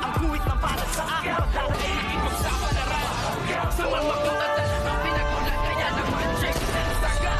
Ang guhit na para sa akin Pagdadaig ipagsapalaran Sa mga katatan Ang pinagulat kaya naman Check na saga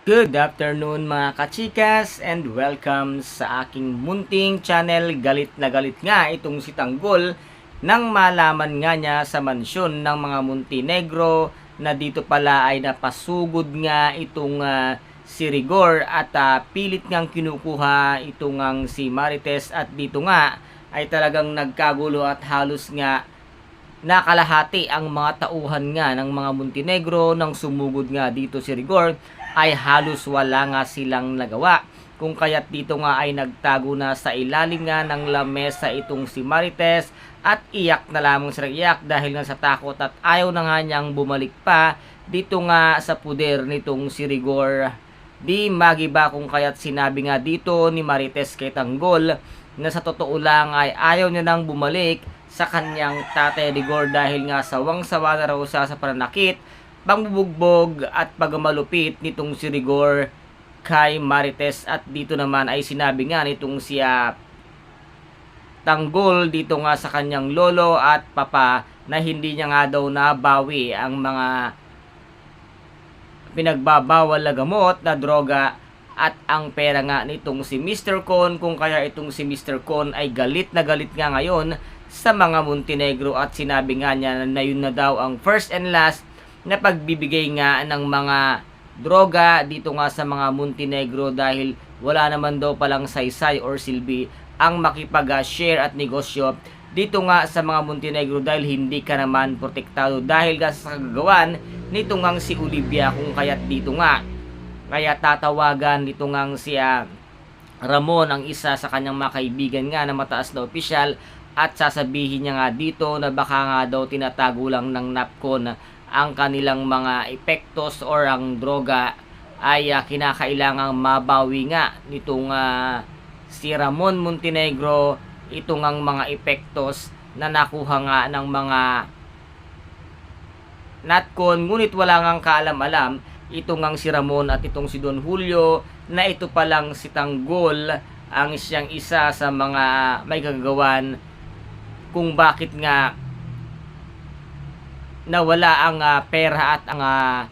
Good afternoon mga kachikas and welcome sa aking munting channel. Galit na galit nga itong si Tanggol nang malaman nga niya sa mansyon ng mga Montenegro na dito pala ay napasugod nga itong ah, si Rigor at ah, pilit ngang kinukuha itong si Marites at dito nga ay talagang nagkagulo at halos nga nakalahati ang mga tauhan nga ng mga Montenegro nang sumugod nga dito si Rigor ay halos wala nga silang nagawa. Kung kaya't dito nga ay nagtago na sa ilalim nga ng lamesa itong si Marites at iyak na lamang sila iyak dahil nga sa takot at ayaw na nga niyang bumalik pa dito nga sa puder nitong si Rigor. Di magiba kung kaya't sinabi nga dito ni Marites kay Tanggol na sa totoo lang ay ayaw niya nang bumalik sa kanyang tatay Rigor dahil nga sawang-sawa na raw siya sa pananakit, pangbubugbog at pagmalupit nitong si Rigor kay Marites. At dito naman ay sinabi nga nitong siya Tanggol dito nga sa kanyang lolo at papa na hindi niya nga daw nabawi ang mga pinagbabawal na gamot na droga at ang pera nga nitong si Mr. Con kung kaya itong si Mr. Con ay galit na galit nga ngayon sa mga Montenegro at sinabi nga niya na yun na daw ang first and last na pagbibigay nga ng mga droga dito nga sa mga Montenegro dahil wala naman daw palang saysay or silbi ang makipag-share at negosyo dito nga sa mga Montenegro dahil hindi ka naman protektado dahil sa kagagawan nito nga si Olivia kung kaya't dito nga. Kaya tatawagan nito nga si ah, Ramon ang isa sa kanyang mga kaibigan nga na mataas na opisyal at sasabihin niya nga dito na baka nga daw tinatago lang ng NAPCON ang kanilang mga epektos or ang droga ay ah, kinakailangang mabawi nga nitong ah, si Ramon Montenegro. Itong ang mga epektos na nakuha nga ng mga NatCon ngunit wala ngang kaalam-alam. Itong ang si Ramon at itong si Don Julio na ito palang si Tanggol ang siyang isa sa mga may gagawan kung bakit nga nawala ang ah, pera at ang ah,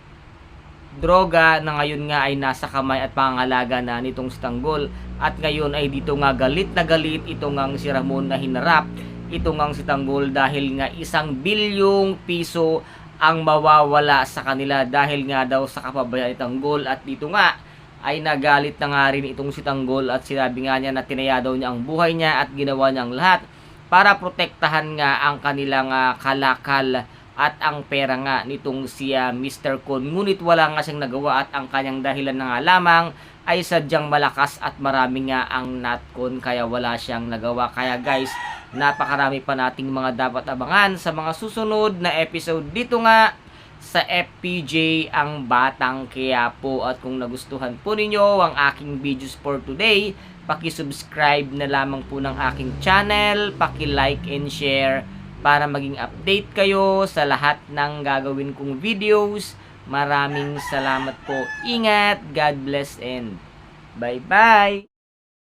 droga na ngayon nga ay nasa kamay at pangangalaga na nitong si Tanggol. At ngayon ay dito nga galit na galit itong ang si Ramon na hinarap itong ang si Tanggol dahil nga isang bilyong piso ang mawawala sa kanila dahil nga daw sa kapabayaan ni Tanggol at dito nga ay nagalit na nga rin itong si Tanggol at sinabi nga niya na tinaya daw niya ang buhay niya at ginawa niya ang lahat para protektahan nga ang kanilang ah, kalakal at ang pera nga nitong si Mr. Con. Ngunit wala nga siyang nagawa at ang kanyang dahilan na nga lamang ay sadyang malakas at marami nga ang natcon kaya wala siyang nagawa. Kaya guys, napakarami pa nating mga dapat abangan sa mga susunod na episode dito nga sa FPJ ang Batang Quiapo. At kung nagustuhan po ninyo ang aking videos for today paki-subscribe na lamang po ng aking channel paki-like and share para maging update kayo sa lahat ng gagawin kong videos. Maraming salamat po. Ingat God bless and bye bye